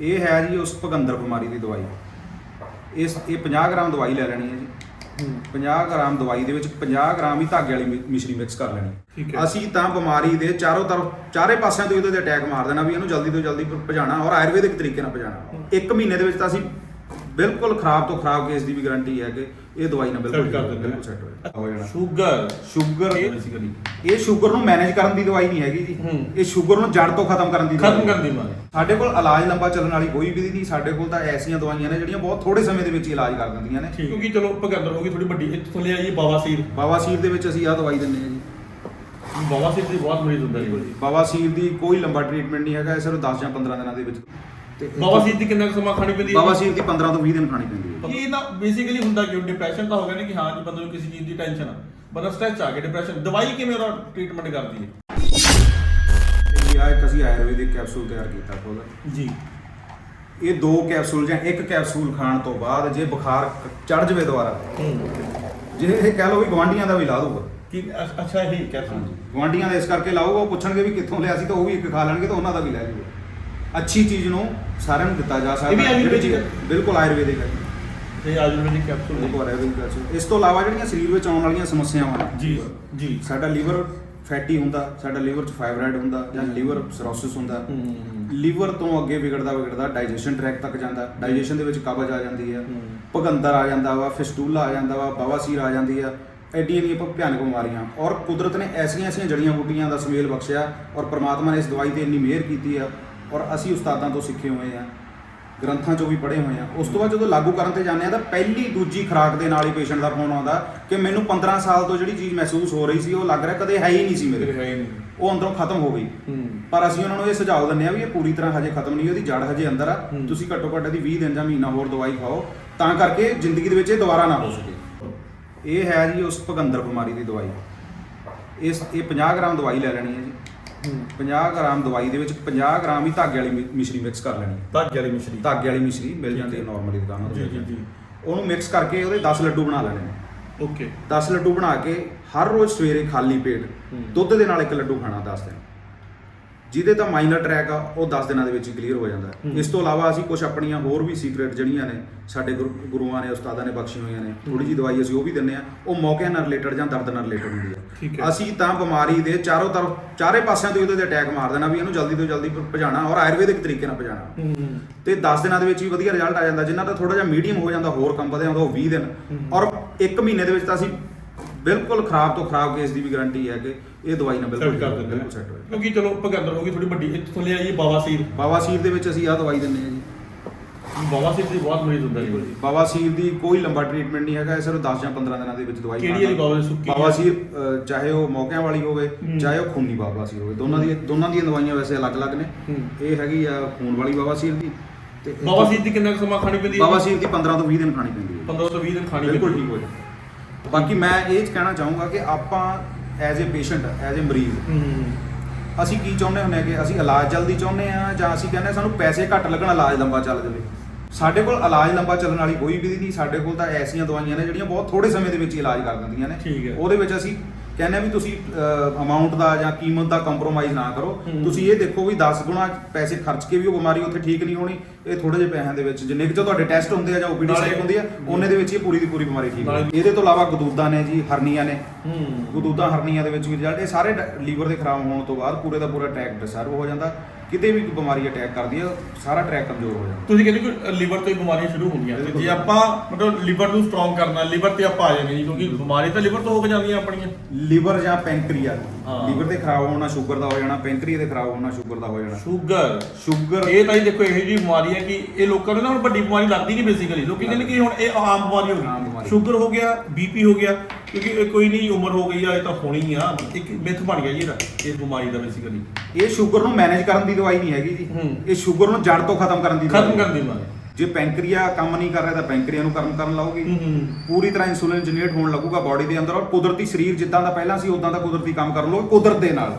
ਇਹ ਹੈ ਜੀ ਉਸ ਭਗੰਦਰ ਬਿਮਾਰੀ ਦੀ ਦਵਾਈ। ਇਸ ਇਹ 50 ਗ੍ਰਾਮ ਦਵਾਈ ਲੈ ਲੈਣੀ ਹੈ ਜੀ। 50 ਗ੍ਰਾਮ ਦਵਾਈ ਦੇ ਵਿੱਚ 50 ਗ੍ਰਾਮ ਹੀ ਧਾਗੇ ਵਾਲੀ ਮਿਸ਼ਰੀ ਮਿਕਸ ਕਰ ਲੈਣੀ। ਠੀਕ ਹੈ। ਅਸੀਂ ਤਾਂ ਬਿਮਾਰੀ ਦੇ ਚਾਰੋਂ ਤਰਫ ਚਾਰੇ ਪਾਸਿਆਂ ਤੋਂ ਇਹਦੇ ਤੇ ਅਟੈਕ ਮਾਰ ਦੇਣਾ ਵੀ ਇਹਨੂੰ ਜਲਦੀ ਤੋਂ ਜਲਦੀ ਭਜਾਣਾ ਔਰ ਆਯੁਰਵੈਦਿਕ ਤਰੀਕੇ ਨਾਲ ਭਜਾਣਾ। ਇੱਕ ਮਹੀਨੇ ਦੇ ਵਿੱਚ ਤਾਂ ਅਸੀਂ ਬਿਲਕੁਲ ਖਰਾਬ ਤੋਂ ਖਰਾਬ ਕੇਸ ਦੀ ਵੀ ਗਾਰੰਟੀ ਹੈ ਕਿ ਇਹ ਦਵਾਈ ਨਾਲ ਬਿਲਕੁਲ Set ਕਰ ਦਿੰਦੇ ਬਿਲਕੁਲ ਸੈੱਟ ਹੋ ਜਾਣਾ। ਸ਼ੂਗਰ ਸ਼ੂਗਰ ਇਹ- ਬੇਸਿਕਲੀ ਇਹ ਸ਼ੂਗਰ ਨੂੰ ਮੈਨੇਜ ਕਰਨ ਦੀ ਦਵਾਈ ਨਹੀਂ ਹੈਗੀ ਜੀ। ਹੂੰ। ਇਹ ਸ਼ੂਗਰ ਨੂੰ ਜੜ ਤੋਂ ਖਤਮ ਕਰਨ ਦੀ ਦਵਾਈ ਖਤਮ ਹੈ। ਕਰਨ ਦੀ ਮਾਰੇ ਸਾਡੇ ਕੋਲ ਇਲਾਜ ਲੰਬਾ ਚੱਲਣ ਵਾਲੀ ਕੋਈ ਵਿਧੀ ਨਹੀਂ ਸਾਡੇ ਕੋਲ ਤਾਂ ਐਸੀਆਂ ਦਵਾਈਆਂ ਨੇ ਜਿਹੜੀਆਂ ਬਹੁਤ ਥੋੜੇ ਸਮੇਂ ਦੇ ਵਿੱਚ ਹੀ ਇਲਾਜ ਕਰ ਦਿੰਦੀਆਂ ਨੇ। ਠੀਕ। ਕਿਉਂਕਿ ਚਲੋ ਭਗੰਦਰ ਹੋ ਗਈ ਥੋੜੀ ਵੱਡੀ ਇੱਥੋਂ ਥੱਲੇ ਆਈਏ ਬਾਵਾਸੀਰ ਬਵਾਸੀਰ ਦੇ ਵਿੱਚ ਅਸੀਂ ਆਹ ਦਵਾਈ ਦਿੰਦੇ ਹਾਂ ਜੀ। ਬਾਵਾਸੀਰ ਦੀ ਬਹੁਤ ਮਰੀਜ਼ ਹੁੰਦਾ ਜੀ ਬਵਾਸੀਰ ਦੀ ਕੋਈ ਲੰਬਾ ਟ੍ਰੀਟਮੈਂਟ ਨਹੀਂ ਹੈਗਾ ਇਹ ਸਿਰਫ 10 ਜਾਂ 15 ਦਿਨਾਂ ਦੇ ਵਿੱਚ। ਤੇ ਬਾਵਾਸੀਰ ਦੀ ਕਿੰਨਾ ਕੁ ਸਮਾਂ ਖਾਣੀ ਪੈਂਦੀ ਹੈ? ਬਵਾਸੀਰ ਦੀ 15 ਤੋਂ 20 ਦਿਨ ਖਾਣੀ ਪੈਂਦੀ ਹੈ। ਇਹ ਨਾ ਬੇਸਿਕਲੀ ਹੁੰਦਾ ਕਿ ਡਿਪਰੈਸ਼ਨ ਤਾਂ ਹੋ ਗਿਆ ਨਾ ਕਿ ਹਾਂ ਜੀ ਬੰਦੇ ਨੂੰ ਕਿਸੇ ਚੀਜ਼ ਦੀ ਟੈਨਸ਼ਨ ਆ। ਬੰਦਾ ਸਟ੍ਰੈਸ ਆ ਗਿਆ ਡਿਪਰੈਸ਼ਨ ਦਵਾਈ ਕਿਵੇਂ ਉਹਦਾ ਟ੍ਰੀਟਮੈਂਟ ਕਰਦੀ ਹੈ? ਤੇ ਆਹ ਇੱਕ ਅਸੀਂ ਆਯੁਰਵੈਦਿਕ ਕੈਪਸੂਲ ਤਿਆਰ ਕੀਤਾ ਖੁਦ। ਜੀ। ਇਹ ਦੋ ਕੈਪਸੂਲ ਜਾਂ ਇੱਕ ਕੈਪਸੂਲ ਖਾਣ ਤੋਂ ਬਾਅਦ ਜੇ ਬੁਖਾਰ ਚੜ ਜਵੇ ਦੁਬਾਰਾ ਜੇ ਇਹ ਕਹਿ ਲਓ ਵੀ ਗਵਾਂਢੀਆਂ ਦਾ ਵੀ ਲਾ ਦੂਗਾ ਕਿ ਅੱਛਾ ਇਹ ਕੈਪਸੂਲ ਗਵਾਂਢੀਆਂ ਦੇ ਇਸ ਕਰਕੇ ਲਾਊਗਾ ਉਹ ਪੁੱਛਣਗੇ ਵੀ ਕਿੱਥੋਂ ਲਿਆ ਸੀ ਤਾਂ ਉਹ ਵੀ ਇੱਕ ਖਾ ਲੈਣਗੇ ਤਾਂ ਉਹਨਾਂ ਦਾ ਵੀ ਲੈ ਜੂਗਾ ਅੱਛੀ ਚੀਜ਼ ਨੂੰ ਸਾਰਿਆਂ ਨੂੰ ਦਿੱਤਾ ਜਾ ਸਕਦਾ ਇਹ ਵੀ ਆਯੁਰਵੈਦਿਕ ਹੈ? ਬਿਲਕੁਲ ਆਯੁਰਵੈਦਿਕ ਹੈ। ਤੇ ਆਯੁਰਵੈਦਿਕ ਕੈਪਸੂਲ ਬਿਲਕੁਲ ਆਯੁਰਵੈਦਿਕ ਕੈਪਸੂਲ ਇਸ ਤੋਂ ਇਲਾਵਾ ਜਿਹੜੀਆਂ ਸਰੀਰ ਵਿੱਚ ਆਉਣ ਵਾਲੀਆਂ ਸਮੱਸਿਆਵਾਂ ਨੇ ਜੀ ਜੀ। ਸਾਡਾ ਲੀਵਰ ਫੈਟੀ ਹੁੰਦਾ ਸਾਡਾ ਲੀਵਰ 'ਚ ਫਾਈਬਰਾਈਡ ਹੁੰਦਾ ਜਾਂ ਲੀਵਰ ਸਰੋਸਿਸ ਹੁੰਦਾ। ਹੂੰ ਲੀਵਰ ਤੋਂ ਅੱਗੇ ਵਿਗੜਦਾ ਵਿਗੜਦਾ ਡਾਈਜੈਸ਼ਨ ਟਰੈਕ ਤੱਕ ਜਾਂਦਾ। ਡਾਈਜੈਸ਼ਨ ਦੇ ਵਿੱਚ ਕਬਜ਼ ਆ ਜਾਂਦੀ ਹੈ। ਹੂੰ। ਭਗੰਦਰ ਆ ਜਾਂਦਾ ਵਾ ਫਿਸਟੂਲਾ ਆ ਜਾਂਦਾ ਵਾ ਬਵਾਸੀਰ ਆ ਜਾਂਦੀ ਆ। ਐਡੀਆਂ ਦੀਆਂ ਭ- ਭਿਆਨਕ ਬਿਮਾਰੀਆਂ। ਔਰ ਕੁਦਰਤ ਨੇ ਐਸੀਆਂ ਐਸੀਆਂ ਜੜੀਆਂ ਬੂਟੀਆਂ ਦਾ ਸੁਮੇਲ ਬਖਸ਼ਿਆ ਔਰ ਪ੍ਰਮਾਤਮਾ ਨੇ ਇਸ ਦਵਾਈ ਤੇ ਇੰਨੀ ਮਿਹਰ ਕੀਤੀ ਆ। ਔਰ ਅਸੀਂ ਉਸਤਾਦਾਂ ਤੋਂ ਸਿੱਖੇ ਹੋਏ ਆ ਗ੍ਰੰਥਾਂ ਚੋਂ ਵੀ ਪੜ੍ਹੇ ਹੋਏ ਆ। ਉਸ ਤੋਂ ਬਾਅਦ ਜਦੋਂ ਲਾਗੂ ਕਰਨ ਤੇ ਜਾਂਦੇ ਆ ਤਾਂ ਪਹਿਲੀ ਦੂਜੀ ਖੁਰਾਕ ਦੇ ਨਾਲ ਹੀ ਪੇਸ਼ੈਂਟ ਦਾ ਫੋਨ ਆਉਂਦਾ ਕਿ ਮੈਨੂੰ 15 ਸਾਲ ਤੋਂ ਜਿਹੜੀ ਚੀਜ਼ ਮਹਿਸੂਸ ਹੋ ਰਹੀ ਸੀ ਉਹ ਲੱਗ ਰਿਹਾ ਕਦੇ ਹੈ ਹੀ ਨਹੀਂ ਸੀ ਮੇਰੇ ਹੈ ਨਹੀਂ। ਉਹ ਅੰਦਰੋਂ ਖਤਮ ਹੋ ਗਈ। ਪਰ ਅਸੀਂ ਉਹਨਾਂ ਨੂੰ ਇਹ ਸੁਝਾਅ ਦਿੰਦੇ ਆ ਵੀ ਇਹ ਪੂਰੀ ਤਰ੍ਹਾਂ ਹਜੇ ਖਤਮ ਨਹੀਂ ਉਹਦੀ ਜੜ ਹਜੇ ਅੰਦਰ ਆ। ਤੁਸੀਂ ਘੱਟੋ ਘੱਟ ਇਹਦੀ 20 ਦਿਨ ਜਾਂ ਮਹੀਨਾ ਹੋਰ ਦਵਾਈ ਖਾਓ ਤਾਂ ਕਰਕੇ ਜ਼ਿੰਦਗੀ ਦੇ ਵਿੱਚ ਇਹ ਦੁਬਾਰਾ ਨਾ ਹੋ ਸਕੇ। ਇਹ ਹੈ ਜੀ ਉਸ ਭਗੰਦਰ ਬਿਮਾਰੀ ਦੀ ਦਵਾਈ। ਇਸ ਇਹ 50 ਗ੍ਰਾਮ ਦਵਾਈ ਲੈ ਲੈਣੀ ਹੈ ਜੀ। 50 ਗ੍ਰਾਮ ਦਵਾਈ ਦੇ ਵਿੱਚ 50 ਗ੍ਰਾਮ ਹੀ ਧਾਗੇ ਵਾਲੀ ਮਿ- ਮਿਸ਼ਰੀ ਮਿਕਸ ਕਰ ਲੈਣੀ ਹੈ ਧਾਗੇ ਵਾਲੀ ਮਿਸ਼ਰੀ ਧਾਗੇ ਵਾਲੀ ਮਿਸ਼ਰੀ ਮਿਲ ਜਾਂਦੀ ਹੈ। ਨਾਰਮਲੀ ਦੁਕਾਨਾਂ ਤੋਂ ਜੀ ਜੀ। ਉਹਨੂੰ ਮਿਕਸ ਕਰਕੇ ਉਹਦੇ 10 ਲੱਡੂ ਬਣਾ ਲੈਣੇ ਨੇ ਓਕੇ 10 ਲੱਡੂ ਬਣਾ ਕੇ ਹਰ ਰੋਜ਼ ਸਵੇਰੇ ਖਾਲੀ ਪੇਟ। ਦੁੱਧ ਦੇ ਨਾਲ ਇੱਕ ਲੱਡੂ ਖਾਣਾ 10 ਦਿਨ ਜਿਹਦੇ ਤਾਂ ਮਾਈਨਰ ਟਰੈਕ ਆ ਉਹ 10 ਦਿਨਾਂ ਦੇ ਵਿੱਚ ਕਲੀਅਰ ਹੋ ਜਾਂਦਾ ਹੈ। ਇਸ ਤੋਂ ਇਲਾਵਾ ਅਸੀਂ ਕੁਝ ਆਪਣੀਆਂ ਹੋਰ ਵੀ ਸੀਕ੍ਰੇਟ ਜਿਹੜੀਆਂ ਨੇ ਸਾਡੇ ਗੁਰੂ- ਗੁਰੂਆਂ ਨੇ ਉਸਤਾਦਾਂ ਨੇ ਬਖਸ਼ੀ ਹੋਈਆਂ ਨੇ ਥੋੜੀ ਜੀ ਦਵਾਈ ਅਸੀਂ ਉਹ ਵੀ ਦਿੰਨੇ ਆ ਉਹ ਮੌਕੇ ਨਾਲ ਰਿਲੇਟਡ ਜਾਂ ਦਰਦ ਨਾਲ ਰਿਲੇਟਡ ਹੁੰਦੀ ਠੀਕ ਹੈ ਹੈ। ਅਸੀਂ ਤਾਂ ਬਿਮਾਰੀ ਦੇ ਚਾਰੋਂ ਤਰਫ ਚਾਰੇ ਪਾਸਿਆਂ ਤੋਂ ਇਹਦੇ ਤੇ ਅਟੈਕ ਮਾਰ ਦੇਣਾ ਵੀ ਇਹਨੂੰ ਜਲਦੀ ਤੋਂ ਜਲਦੀ ਭ- ਭਜਾਣਾ ਔਰ ਆਯੁਰਵੈਦਿਕ ਤਰੀਕੇ ਨਾਲ ਭਜਾਣਾ ਹੂੰ ਤੇ 10 ਦਿਨਾਂ ਦੇ ਵਿੱਚ ਵੀ ਵਧੀਆ ਰਿਜ਼ਲਟ ਆ ਜਾਂਦਾ ਜਿਨ੍ਹਾਂ ਦਾ ਥੋੜਾ ਜਿਹਾ ਮੀਡੀਅਮ ਹੋ ਜਾਂਦਾ ਹੋਰ ਕੰਮ ਵਧਿਆ ਹੁੰਦਾ ਉਹ 20 ਦਿਨ। ਔਰ ਇੱਕ ਮਹੀਨੇ ਦੇ ਵਿੱਚ ਤਾਂ ਅਸੀਂ ਬਿਲਕੁਲ ਖਰਾਬ ਤੋਂ ਖਰਾਬ ਕੇਸ ਦੀ ਵੀ ਗਾਰੰਟੀ ਹੈ ਕਿ ਇਹ ਦਵਾਈ ਨਾਲ ਬਿਲਕੁਲ ਸੈੱਟ ਕਰ ਦਿੰਦੇ ਬਿਲਕੁਲ ਸੈੱਟ ਹੋਏਗਾ ਕਿਉਂਕਿ ਚਲੋ ਭਗੰਦਰ ਹੋ ਗਈ ਥੋੜੀ ਵੱਡੀ ਇੱਥੋਂ ਥੱਲੇ ਆਈਏ ਬਾਵਾਸੀਰ ਬਵਾਸੀਰ ਦੇ ਵਿੱਚ ਅਸੀਂ ਆਹ ਦਵਾਈ ਦਿੰਦੇ ਹਾਂ ਜੀ ਬਾਵਾਸੀਰ ਦੀ ਬਹੁਤ ਮਰੀਜ਼ ਹੁੰਦਾ ਜੀ ਬਵਾਸੀਰ ਦੀ ਕੋਈ ਲੰਬਾ ਟ੍ਰੀਟਮੈਂਟ ਨਹੀਂ ਹੈਗਾ ਇਹ ਸਿਰਫ 10 ਜਾਂ 15 ਦਿਨਾਂ ਦੇ ਵਿੱਚ ਦਵਾਈ ਕਿਹੜੀ। ਵਾਲੀ ਬਵਾਸੀਰ? ਸੁੱਕੀ? ਬਵਾਸੀਰ ਚਾਹੇ ਉਹ ਮੌਕਿਆਂ ਵਾਲੀ ਹੋਵੇ। ਚਾਹੇ ਉਹ ਖੂਨੀ ਬਵਾਸੀਰ ਹੋਵੇ ਦੋਨਾਂ ਦੀ ਦੋਨਾਂ ਦੀਆਂ ਦਵਾਈਆਂ ਵੈਸੇ ਅਲੱਗ-ਅਲੱਗ ਨੇ। ਇਹ ਹੈਗੀ ਆ ਖੂਨ ਵਾਲੀ ਬਵਾਸੀਰ ਦੀ ਤੇ ਬਾਵਾਸੀਰ ਦੀ ਕਿੰਨਾ ਕੁ ਸਮਾਂ ਖਾਣੀ ਪੈਂਦੀ ਹੈ ਬਵਾਸੀਰ ਦੀ 15 ਤੋਂ 20 ਦਿਨ ਖਾਣੀ ਪੈਂਦੀ ਹੈ 15 ਤੋਂ 20 ਦਿਨ ਖਾਣੀ ਬਿਲਕੁਲ ਠੀਕ ਹੋ ਜਾਏ ਬਾਕੀ ਮੈਂ ਇਹ ਕਹਿਣਾ ਚਾਹੂੰਗਾ ਕਿ ਆਪਾਂ as a patient as a ਮਰੀਜ਼ ਅਸੀਂ ਕੀ ਚਾਹੁੰਦੇ ਹੁੰਦੇ ਆ ਕਿ ਅਸੀਂ ਇਲਾਜ ਜਲਦੀ ਚਾਹੁੰਦੇ ਆ ਜਾਂ ਅਸੀਂ ਕਹਿੰਦੇ ਸਾਨੂੰ ਪੈਸੇ ਘੱਟ ਲੱਗਣ ਇਲਾਜ ਲੰਬਾ ਚੱਲ ਜਾਵੇ। ਸਾਡੇ ਕੋਲ ਇਲਾਜ ਲੰਬਾ ਚੱਲਣ ਵਾਲੀ ਕੋਈ ਵਿਧੀ ਨਹੀਂ ਸਾਡੇ ਕੋਲ ਤਾਂ ਐਸੀਆਂ ਦਵਾਈਆਂ ਨੇ ਜਿਹੜੀਆਂ ਬਹੁਤ ਥੋੜੇ ਸਮੇਂ ਦੇ ਵਿੱਚ ਇਲਾਜ ਕਰ ਦਿੰਦੀਆਂ ਨੇ। ਠੀਕ ਹੈ। ਉਹਦੇ ਵਿੱਚ ਅਸੀਂ ਕਹਿੰਦੇ ਵੀ ਤੁਸੀਂ ਅਮਾਉਂਟ ਦਾ ਜਾਂ ਕੀਮਤ ਦਾ ਕੰਪਰੋਮਾਈਜ਼ ਨਾ ਕਰੋ। ਹੂੰ। ਤੁਸੀਂ ਇਹ ਦੇਖੋ ਵੀ 10 ਗੁਣਾ ਪੈਸੇ ਖਰਚ ਕੇ ਵੀ ਉਹ ਬਿਮਾਰੀ ਉੱਥੇ ਠੀਕ ਨਹੀਂ ਹੋਣੀ ਇਹ ਥੋੜੇ ਜਿਹੇ ਪੈਸਿਆਂ ਦੇ ਵਿੱਚ। ਜਿੰਨੇ ਕਿ ਤੁਹਾਡੇ ਟੈਸਟ ਹੁੰਦੇ ਆ ਜਾਂ ਓਪੀਡੀ ਸਾਈਟ ਹੁੰਦੀ ਆ ਉਹਨੇ ਦੇ ਵਿੱਚ ਹੀ ਇਹ ਪੂਰੀ ਦੀ ਪੂਰੀ ਬਿਮਾਰੀ ਠੀਕ ਹੋਣੀ। ਇਹਦੇ ਤੋਂ ਇਲਾਵਾ ਗਦੂਦਾਂ ਨੇ ਜੀ ਹਰਨੀਆਂ ਨੇ। ਹੂੰ। ਗਦੂਦਾਂ ਹਰਨੀਆਂ ਦੇ ਵਿੱਚ ਵੀ ਰਿਜ਼ਲਟ ਇਹ ਸਾਰੇ ਲੀਵਰ ਦੇ ਖਰਾਬ ਹੋਣ ਤੋਂ ਬਾਅਦ ਪੂਰੇ ਦਾ ਪੂਰਾ ਟਰੈਕ ਡਿਸਟਰਬ ਹੋ ਜਾਂਦਾ। ਕਿਤੇ ਵੀ ਕੋਈ ਬਿਮਾਰੀ ਅਟੈਕ ਕਰਦੀ ਹੈ ਸਾਰਾ ਟਰੈਕ ਕਮਜ਼ੋਰ ਹੋ ਜਾਂਦਾ। ਤੁਸੀਂ ਕਹਿੰਦੇ ਕਿ ਲੀਵਰ ਤੋਂ ਹੀ ਬਿਮਾਰੀਆਂ ਸ਼ੁਰੂ ਹੁੰਦੀਆਂ। ਤੇ ਜੇ ਆਪਾਂ ਮਤਲਬ ਲੀਵਰ ਨੂੰ ਸਟਰੋਂਗ ਕਰਨਾ ਲੀਵਰ ਤੇ ਆਪਾਂ ਆ ਜਾਂਦੇ ਜੀ ਕਿਉਂਕਿ ਬਿਮਾਰੀ ਤਾਂ ਲੀਵਰ ਤੋਂ ਹੋ ਕੇ ਜਾਂਦੀਆਂ ਆਪਣੀਆਂ। ਲੀਵਰ ਜਾਂ ਪੈਂਕਰੀਆ। ਲੀਵਰ ਦੇ ਖਰਾਬ ਹੋਣਾ ਸ਼ੂਗਰ ਦਾ ਹੋ ਜਾਣਾ ਪੈਂਕਰੀਆ ਦੇ ਖਰਾਬ ਹੋਣਾ ਸ਼ੂਗਰ ਦਾ ਹੋ ਜਾਣਾ। ਸ਼ੂਗਰ। ਸ਼ੂਗਰ। ਇਹ ਤਾਂ ਹੀ ਦੇਖੋ ਇਹੋ ਜਿਹੀ ਬਿਮਾਰੀ ਹੈ ਕਿ ਇਹ ਲੋਕਾਂ ਨੂੰ ਨਾ ਹੁਣ ਵੱਡੀ ਬਿਮਾਰੀ ਲੱਗਦੀ ਨਹੀਂ ਬੇਸਿਕਲੀ ਲੋਕੀ ਕਹਿੰਦੇ ਕਿ ਹੁਣ ਇਹ ਆਮ ਬਿਮਾਰੀ ਹੋ ਗਈ। ਸ਼ੂਗਰ ਹੋ ਗਿਆ ਬੀਪੀ ਹੋ ਗਿਆ ਕਿਉਂਕਿ ਇਹ ਕੋਈ ਨਹੀਂ ਉਮਰ ਹੋ ਗਈ ਆ ਇਹ ਤਾਂ ਹੋਣੀ ਆ। ਇੱਕ ਮਿਥ ਬਣ ਗਿਆ ਜੀ ਇਹਦਾ ਇਸ ਬਿਮਾਰੀ ਦਾ ਬੇਸਿਕਲੀ ਇਹ ਸ਼ੂਗਰ ਨੂੰ ਮੈਨੇਜ ਕਰਨ ਦੀ ਦਵਾਈ ਨਹੀਂ ਹੈਗੀ ਜੀ। ਇਹ ਸ਼ੂਗਰ ਨੂੰ ਜੜ ਤੋਂ ਖਤਮ ਕਰਨ ਦੀ ਦਵਾਈ ਖਤਮ। ਕਰਨ ਦੀ ਬਿਮਾਰੀ ਜੇ ਪੈਂਕਰੀਆ ਕੰਮ ਨਹੀਂ ਕਰ ਰਿਹਾ ਤਾਂ ਪੈਂਕਰੀਆ ਨੂੰ ਕੰਮ ਕਰਨ ਹੂੰ ਪੂਰੀ ਤਰ੍ਹਾਂ ਇਨਸੂਲਿਨ ਜਨਰੇਟ ਹੋਣ ਲੱਗੂਗਾ ਬਾਡੀ ਦੇ ਅੰਦਰ ਔਰ ਕੁਦਰਤੀ ਸਰੀਰ ਜਿੱਦਾਂ ਦਾ ਪਹਿਲਾਂ ਸੀ ਉਦਾਂ ਦਾ ਕੁਦਰਤੀ ਕੰਮ ਕਰਨ ਲਓ ਕੁਦਰਤ ਦੇ ਨਾਲ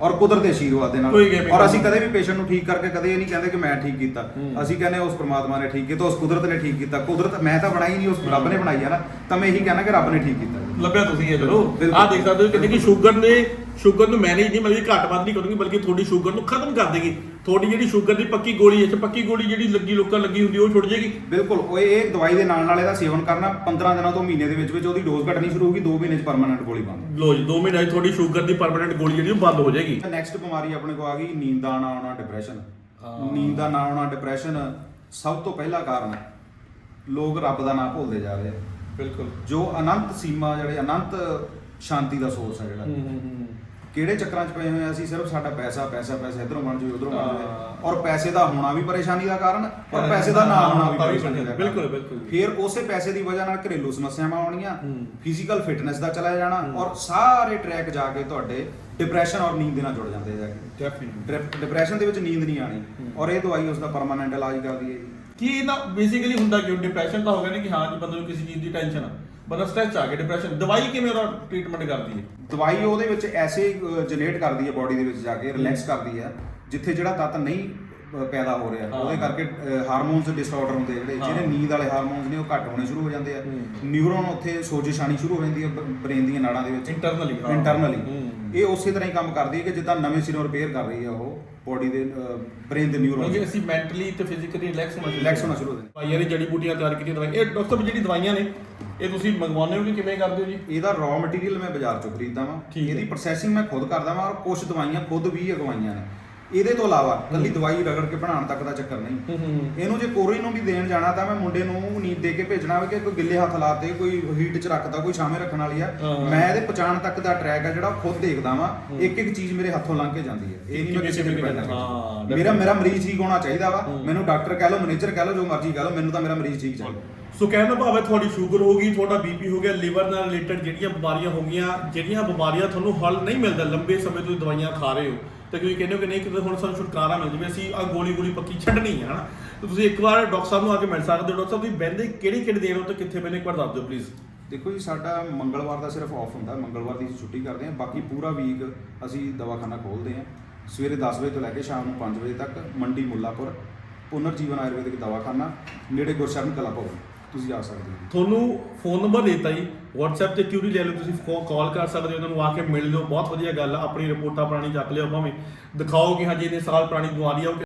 ਔਰ ਕੁਦਰਤ ਦੇ ਆਸ਼ੀਰਵਾਦ ਦੇ ਨਾਲ। ਔਰ ਅਸੀਂ ਕਦੇ ਵੀ ਪੇਸ਼ੈਂਟ ਨੂੰ ਠੀਕ ਕਰਕੇ ਕਦੇ ਇਹ ਨਹੀਂ ਕਹਿੰਦੇ ਕਿ ਮੈਂ ਠੀਕ ਕੀਤਾ। ਅਸੀਂ ਕਹਿੰਦੇ ਉਸ ਪ੍ਰਮਾਤਮਾ ਨੇ ਠੀਕ ਕੀਤਾ ਉਸ ਕੁਦਰਤ ਨੇ ਠੀਕ ਕੀਤਾ ਕੁਦਰਤ ਮੈਂ ਤਾਂ ਬਣਾਈ ਨਹੀਂ ਉਸ ਰੱਬ ਨੇ ਬਣਾਈ ਹੈ ਨਾ ਤਾਂ ਮੈਂ ਇਹੀ ਕਹਿਣਾ ਕਿ ਰੱਬ ਨੇ ਠੀਕ ਕੀਤਾ। ਲੱਭਿਆ ਤੁਸੀਂ ਇਹ ਬਿਲਕੁਲ। ਆਹ ਦੇਖ ਸਕਦੇ ਹੋ ਕਿੰਨੇ ਕਿ ਸ਼ੂਗਰ ਨੇ ਸ਼ੂਗਰ ਨੂੰ ਮੈਨੇਜ ਨਹੀਂ ਮਤਲਬ ਕਿ ਘੱਟ ਵੱਧ ਨਹੀਂ ਕਰੂਗੀ ਬਲਕਿ ਤੁਹਾਡੀ ਸ਼ੂਗਰ ਨੂੰ ਖਤਮ ਕਰ ਦੇਗੀ। ਤੁਹਾਡੀ ਜਿਹੜੀ ਸ਼ੂਗਰ ਦੀ ਪੱਕੀ ਗੋਲੀ ਹੈ ਤੇ ਪੱਕੀ ਗੋਲੀ ਜਿਹੜੀ ਲੱਗੀ ਲੋਕਾਂ ਲੱਗੀ ਹੁੰਦੀ ਉਹ ਛੁੱਟ ਜਾਏਗੀ। ਬਿਲਕੁਲ ਉਹ ਇਹ ਦਵਾਈ ਦੇ ਨਾਲ ਨਾਲ ਇਹਦਾ ਸੇਵਨ ਕਰਨਾ 15 ਦਿਨਾਂ ਤੋਂ ਮਹੀਨੇ ਦੇ ਵਿੱਚ ਵਿੱਚ ਉਹਦੀ ਡੋਜ਼ ਘਟਣੀ ਸ਼ੁਰੂ ਹੋਊਗੀ 2 ਮਹੀਨੇ ਚ ਪਰਮਾਨੈਂਟ ਗੋਲੀ ਬੰਦ। ਲੋ ਜੀ 2 ਮਹੀਨੇ 'ਚ ਤੁਹਾਡੀ ਸ਼ੂਗਰ ਦੀ ਪਰਮਨੈਂਟ ਗੋਲੀ ਜਿਹੜੀ ਉਹ ਬੰਦ ਹੋ ਜਾਏਗੀ। ਨੈਕਸਟ ਬਿਮਾਰੀ ਆਪਣੇ ਕੋ ਆ ਗਈ ਨੀਂਦ ਦਾ ਨਾ ਆਉਣਾ ਡਿਪਰੈਸ਼ਨ। ਨੀਂਦ ਦਾ ਨਾ ਆਉਣਾ ਡਿਪਰੈਸ਼ਨ ਸਭ ਤੋਂ ਪਹਿਲਾ ਕਾਰਨ ਲੋਕ ਰੱਬ ਦਾ ਨਾਮ ਭੁੱਲਦੇ ਜਾ ਰਹੇ ਆ। ਬਿਲਕੁਲ। ਜੋ ਅਨੰਤ ਸੀਮਾ ਜਿਹੜੇ ਅਨੰਤ ਸ਼ਾਂਤੀ ਦਾ ਸੋਰਸ ਹੈ ਜਿਹੜਾ। ਕਿਹੜੇ ਚੱਕਰਾਂ 'ਚ ਪਏ ਹੋਏ ਆ ਅਸੀਂ? ਸਿਰਫ ਸਾਡਾ ਪੈਸਾ ਪੈਸਾ ਪੈਸਾ ਇਧਰੋਂ ਬਣ ਜਾਵੇ ਉਧਰੋਂ ਬਣ ਜਾਵੇ। ਹਾਂ। ਔਰ ਪੈਸੇ ਦਾ ਹੋਣਾ ਵੀ ਪਰੇਸ਼ਾਨੀ ਦਾ ਕਾਰਨ ਔਰ ਪੈਸੇ ਦਾ ਨਾ ਹਾਂ, ਹੋਣਾ ਵੀ ਪਰੇਸ਼ਾਨੀ ਦਾ ਬਿਲਕੁਲ। ਬਿਲਕੁਲ। ਫਿਰ ਉਸੇ ਪੈਸੇ ਦੀ ਵਜ੍ਹਾ ਨਾਲ ਘਰੇਲੂ ਸਮੱਸਿਆਵਾਂ ਆਉਣੀਆਂ ਹੂੰ। ਫਿਜ਼ੀਕਲ ਫਿਟਨੈਸ ਦਾ ਚਲਾ ਜਾਣਾ ਔਰ ਸਾਰੇ ਟਰੈਕ ਜਾ ਕੇ ਤੁਹਾਡੇ ਡਿਪਰੈਸ਼ਨ ਔਰ ਨੀਂਦ ਦੇ ਨਾਲ ਜੁੜ ਜਾਂਦੇ ਜਾ ਕੇ ਡੈਫੀਨਿਟਲੀ ਡਿਪਰੈਸ਼ਨ ਦੇ ਵਿੱਚ ਨੀਂਦ ਨਹੀਂ ਆਣੀ ਹੂੰ। ਔਰ ਇਹ ਦਵਾਈ ਉਸ ਦਾ ਪਰਮਾਨੈਂਟ ਇਲਾਜ ਕਰਦੀ ਹੈ ਜੀ। ਕੀ ਇਹਦਾ ਬੇਸਿਕਲੀ ਹੁੰਦਾ ਕਿ ਡਿਪਰੈਸ਼ਨ ਤਾਂ ਹੋ ਗਿਆ ਨਾ ਕਿ ਹਾਂ ਜੀ ਬੰਦੇ ਨੂੰ ਕਿਸੇ ਚੀਜ਼ ਦੀ ਟੈਨਸ਼ਨ ਆ। ਬੰਦਾ ਸਟ੍ਰੈਸ ਆ ਗਿਆ ਡਿਪਰੈਸ਼ਨ ਦਵਾਈ ਕਿਵੇਂ ਉਹਦਾ ਟ੍ਰੀਟਮੈਂਟ ਕਰਦੀ ਹੈ? ਦਵਾਈ ਉਹਦੇ ਵਿੱਚ ਐਸੇ ਜਨਰੇਟ ਕਰਦੀ ਹੈ ਬਾਡੀ ਦੇ ਵਿੱਚ ਜਾ ਕੇ ਰਿਲੈਕਸ ਕਰਦੀ ਹੈ, ਜਿੱਥੇ ਜਿਹੜਾ ਤੱਤ ਨਹੀਂ ਪੈਦਾ ਹੋ ਰਿਹਾ। ਉਹਦੇ ਕਰਕੇ ਹਾਰਮੋਨਸ ਡਿਸਆਰਡਰ ਹੁੰਦੇ ਜਿਹੜੇ। ਜਿਹੜੇ ਨੀਂਦ ਵਾਲੇ ਹਾਰਮੋਨਸ ਨੇ ਉਹ ਘੱਟ ਹੋਣੇ ਸ਼ੁਰੂ ਹੋ ਜਾਂਦੇ ਆ। ਨਿਊਰੋਨ ਉੱਥੇ ਸੋਜਿਸ਼ ਆਣੀ ਸ਼ੁਰੂ ਹੋ ਜਾਂਦੀ ਹੈ ਬ੍ਰੇਨ ਦੀਆਂ ਨਾੜਾਂ ਦੇ ਵਿੱਚ। ਇੰਟਰਨਲੀ ਇੰਟਰਨਲੀ ਇਹ ਉਸੇ ਤਰ੍ਹਾਂ ਹੀ ਕੰਮ ਕਰਦੀ ਹੈ ਕਿ ਜਿੱਦਾਂ ਨਵੇਂ ਸਿਰੋਂ ਰਿਪੇਅਰ ਕਰ ਰਹੀ ਹੈ ਉਹ ਬਾਡੀ ਦੇ ਬ੍ਰੇਨ ਦੇ ਨਿਊਰੋਨ ਕਿਉਂਕਿ ਅਸੀਂ ਮੈਂਟਲੀ ਤੇ ਫਿਜ਼ੀਕਲੀ ਰਿਲੈਕਸ ਹੋਣਾ ਰਿਲੈਕਸ ਹੋਣਾ ਸ਼ੁਰੂ ਹੋ ਜਾਂਦਾ। ਦਵਾਈਆਂ ਦੀ ਜੜੀ ਬੂਟੀਆਂ ਤਿਆਰ ਕੀਤੀਆਂ ਦਵਾਈ ਇਹ ਡਾਕਟਰ ਜਿਹੜੀ ਦਵਾਈਆਂ ਨੇ ਇਹ ਤੁਸੀਂ ਮੰਗਵਾਉਂਦੇ ਹੋ ਕਿ ਕਿਵੇਂ ਕਰਦੇ ਹੋ ਜੀ? ਇਹਦਾ ਰॉ ਮਟੀਰੀਅਲ ਮੈਂ ਬਾਜ਼ਾਰ ਚੋਂ ਖਰੀਦਦਾ ਵਾਂ। ਇਹਦੀ ਪ੍ਰੋਸੈਸਿੰਗ ਮੈਂ ਖੁਦ ਕਰਦਾ ਵਾਂ ਔਰ ਕੁਝ ਦਵਾਈਆਂ ਖੁਦ ਵੀ ਅਗਵਾਈਆਂ ਨੇ। ਇਹਦੇ ਤੋਂ ਇਲਾਵਾ ਕੱਲੀ ਦਵਾਈ ਰਗੜ ਕੇ ਬਣਾਉਣ ਤੱਕ ਦਾ ਚੱਕਰ ਨਹੀਂ। ਇਹਨੂੰ ਜੇ ਕੋਰੀ ਨੂੰ ਵੀ ਦੇਣ ਜਾਣਾ ਤਾਂ ਮੈਂ ਮੁੰਡੇ ਨੂੰ ਨੀਂਦ ਦੇ ਕੇ ਭੇਜਣਾ ਵੀ ਕਿ ਕੋਈ ਗਿੱਲੇ ਹੱਥ ਲਾਤੇ ਕੋਈ ਹੀਟ 'ਚ ਰੱਖਦਾ ਕੋਈ ਛਾਵੇਂ ਰੱਖਣ ਵਾਲੀ ਆ। ਮੈਂ ਇਹਦੇ ਪਛਾਣ ਤੱਕ ਦਾ ਟਰੈਕ ਆ ਜਿਹੜਾ ਖੁਦ ਦੇਖਦਾ ਵਾਂ ਇੱਕ ਇੱਕ ਚੀਜ਼ ਮੇਰੇ ਹੱਥੋਂ ਲੰਘ ਕੇ ਜਾਂਦੀ ਹੈ ਇਹ ਨਹੀਂ ਮੈਂ ਕਿਸੇ ਤੇ depend ਹਾਂ, ਮੇਰਾ ਮੇਰਾ ਮਰੀਜ਼ ਠੀਕ ਹੋਣਾ ਚਾਹੀਦਾ ਵਾ। ਮੈਨੂੰ ਡਾਕਟਰ ਕਹਿ ਲਓ ਮੈਨੇਜਰ ਕਹਿ ਲਓ ਜੋ ਮਰਜ਼ੀ ਕਹਿ ਲਓ ਮੈਨੂੰ ਤਾਂ ਮੇਰਾ ਮਰੀਜ਼ ਠੀਕ ਚਾਹੀਦਾ। ਸੋ ਕਹਿਣ ਦਾ ਭਾਵ ਹੈ ਤੁਹਾਡੀ ਸ਼ੂਗਰ ਹੋ ਗਈ ਤੁਹਾਡਾ ਬੀਪੀ ਹੋ ਗਿਆ ਲਿਵਰ ਨਾਲ ਰਿਲੇਟਡ ਜਿਹੜੀਆਂ ਬਿਮਾਰੀਆਂ ਹੋ ਗਈਆਂ ਜਿਹੜੀਆਂ ਬਿਮਾਰੀਆਂ ਤੁਹਾਨੂੰ ਹੱਲ ਨਹੀਂ ਮਿਲਦਾ ਲੰਬੇ ਸਮੇਂ ਤੋਂ ਦਵਾਈਆਂ ਖਾ ਰਹੇ ਹੋ। ਤੇ ਤੁਸੀਂ ਕਹਿੰਦੇ ਹੋ ਕਿ ਨਹੀਂ ਕਿ ਹੁਣ ਸਾਨੂੰ ਛੁਟਕਾਰਾ ਮਿਲ ਜਾਵੇ, ਅਸੀਂ ਆ ਗੋਲੀ ਗੋਲੀ ਪੱਕੀ ਛੱਡਣੀ ਹੈ ਹਨਾ? ਤੇ ਤੁਸੀਂ ਇੱਕ ਵਾਰ ਡਾਕਟਰ ਸਾਹਿਬ ਨੂੰ ਆ ਕੇ ਮਿਲ ਸਕਦੇ ਹੋ। ਡਾਕਟਰ ਸਾਹਿਬ, ਤੁਸੀਂ ਬਹਿੰਦੇ ਕਿਹੜੀ ਕਿਹੜੀ ਦੇਰ ਹੋ ਤੇ ਕਿੱਥੇ ਬਹਿੰਦੇ? ਇੱਕ ਵਾਰ ਦੱਸ ਦਿਓ ਪਲੀਜ਼ ਦੇਖੋ ਜੀ, ਸਾਡਾ ਮੰਗਲਵਾਰ ਦਾ ਸਿਰਫ ਆਫ ਹੁੰਦਾ। ਮੰਗਲਵਾਰ ਦੀ ਅਸੀਂ ਛੁੱਟੀ ਕਰਦੇ ਹਾਂ। ਬਾਕੀ ਪੂਰਾ ਵੀਕ ਅਸੀਂ ਦਵਾਖਾਨਾ ਖੋਲਦੇ ਹਾਂ। ਸਵੇਰੇ 10 ਵਜੇ ਤੋਂ ਲੈ ਕੇ ਸ਼ਾਮ ਨੂੰ 5 ਵਜੇ ਤੱਕ, ਮੰਡੀ ਮੁੱਲਾਪੁਰ ਪੁਨਰ ਜੀਵਨ ਆਯੁਰਵੈਦਿਕ ਦਵਾਖਾਨਾ, ਨੇੜੇ ਗੁਰਸ਼ਰਨ ਕਲਾ ਭਵਨ ਤੁਸੀਂ ਆ ਸਕਦੇ ਹੋ। ਤੁਹਾਨੂੰ ਫੋਨ ਨੰਬਰ ਦਿੱਤਾ ਜੀ। WhatsApp ਤੇ ਕਿਉਂ ਨਹੀਂ ਲੈ ਲਓ, ਤੁਸੀਂ ਕਾਲ ਕਰ ਸਕਦੇ ਹੋ, ਉਹਨਾਂ ਨੂੰ ਆ ਕੇ ਮਿਲ ਲਿਓ। ਬਹੁਤ ਵਧੀਆ ਗੱਲ ਆ, ਆਪਣੀ ਰਿਪੋਰਟਾਂ ਪੁਰਾਣੀ ਚੱਕ ਲਿਓ ਭਾਵੇਂ ਦਿਖਾਓ ਕਿ ਹਾਂ ਜੀ ਇਹਨੇ ਸਾਲ ਪੁਰਾਣੀ ਬਿਮਾਰੀ ਆ, ਉਹ